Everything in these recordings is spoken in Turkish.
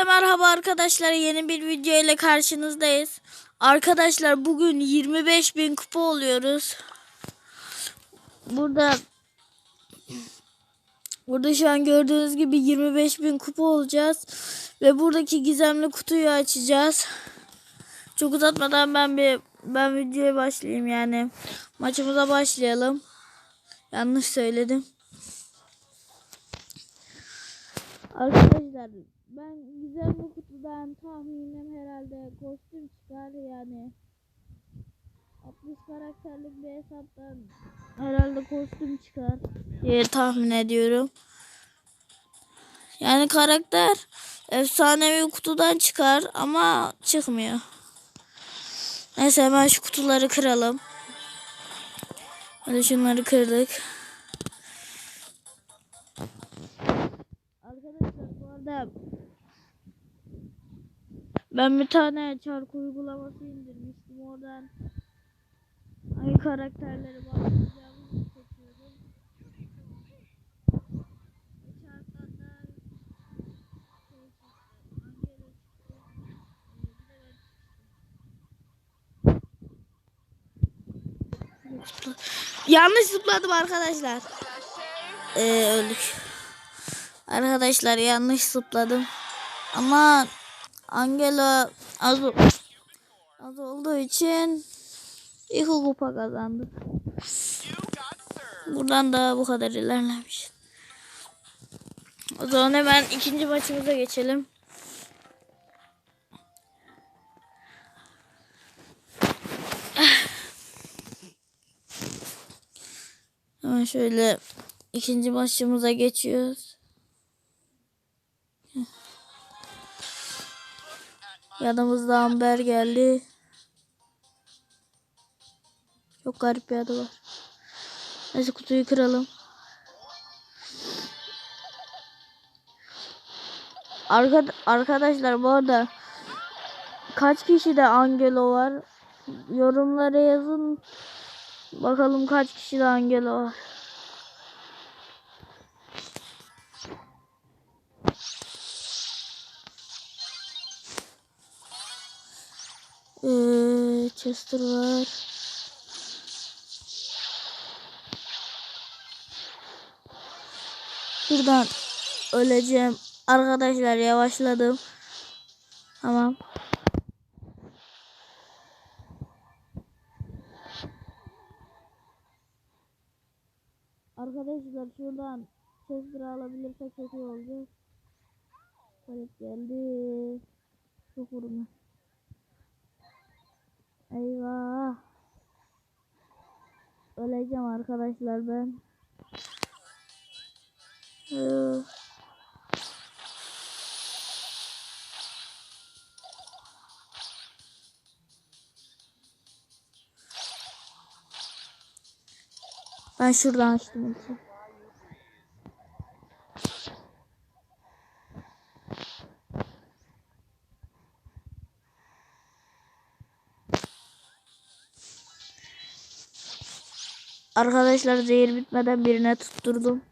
Hepinize merhaba arkadaşlar. Yeni bir video ile karşınızdayız. Arkadaşlar bugün 25 bin kupa oluyoruz. Burada Burada şu an gördüğünüz gibi 25 bin kupa olacağız. Ve buradaki gizemli kutuyu açacağız. Çok uzatmadan ben bir ben videoya başlayayım yani. Maçımıza başlayalım. Yanlış söyledim. Arkadaşlar ben güzel bir kutudan tahminim herhalde kostüm çıkar yani 60 karakterlik bir hesaptan herhalde kostüm çıkar diye tahmin ediyorum. Yani karakter efsanevi kutudan çıkar ama çıkmıyor. Neyse hemen şu kutuları kıralım. Hadi şunları kırdık. Arkadaşlar bu arada ben bir tane çark uygulaması indirmiştim oradan hangi karakterleri. Çarktan da de ben çıktım. Yanlış zıpladım arkadaşlar. Ee, öldük. Arkadaşlar yanlış zıpladım. Ama Angela az, az olduğu için iki kupa kazandı. Buradan da bu kadar ilerlemiş. O zaman hemen ikinci maçımıza geçelim. Hemen şöyle ikinci maçımıza geçiyoruz. Yanımızda Amber geldi. Çok garip bir adı var. Neyse kutuyu kıralım. Arka, arkadaşlar bu arada kaç kişi de Angelo var? Yorumlara yazın. Bakalım kaç kişi de Angelo var. Chester var. Buradan öleceğim. Arkadaşlar yavaşladım. Tamam. Arkadaşlar şuradan Chester alabilirsek çok iyi olacak. Palet geldi. Çok vurma. Eyvah. Öleceğim arkadaşlar ben. Ben şuradan açtım. ilk. Arkadaşlar zehir bitmeden birine tutturdum.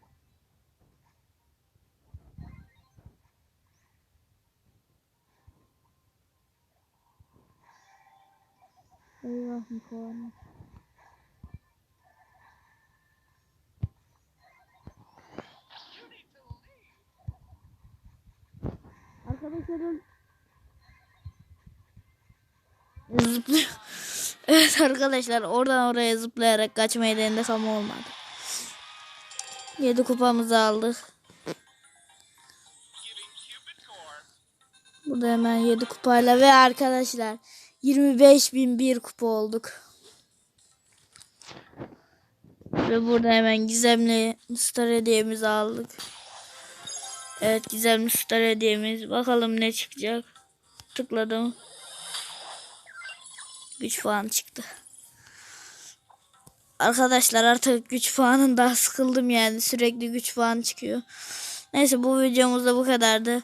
Eyvah Nikola. Arkadaşlarım zıplıyor. Evet arkadaşlar oradan oraya zıplayarak kaçmayı denedik ama olmadı. 7 kupamızı aldık. Burada hemen 7 kupayla ve arkadaşlar 25.001 kupa olduk. Ve burada hemen gizemli star hediyemizi aldık. Evet gizemli star hediyemiz. Bakalım ne çıkacak. Tıkladım. Güç puan çıktı. Arkadaşlar artık güç puanından sıkıldım yani. Sürekli güç puanı çıkıyor. Neyse bu videomuz da bu kadardı.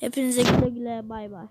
Hepinize güle güle bay bay.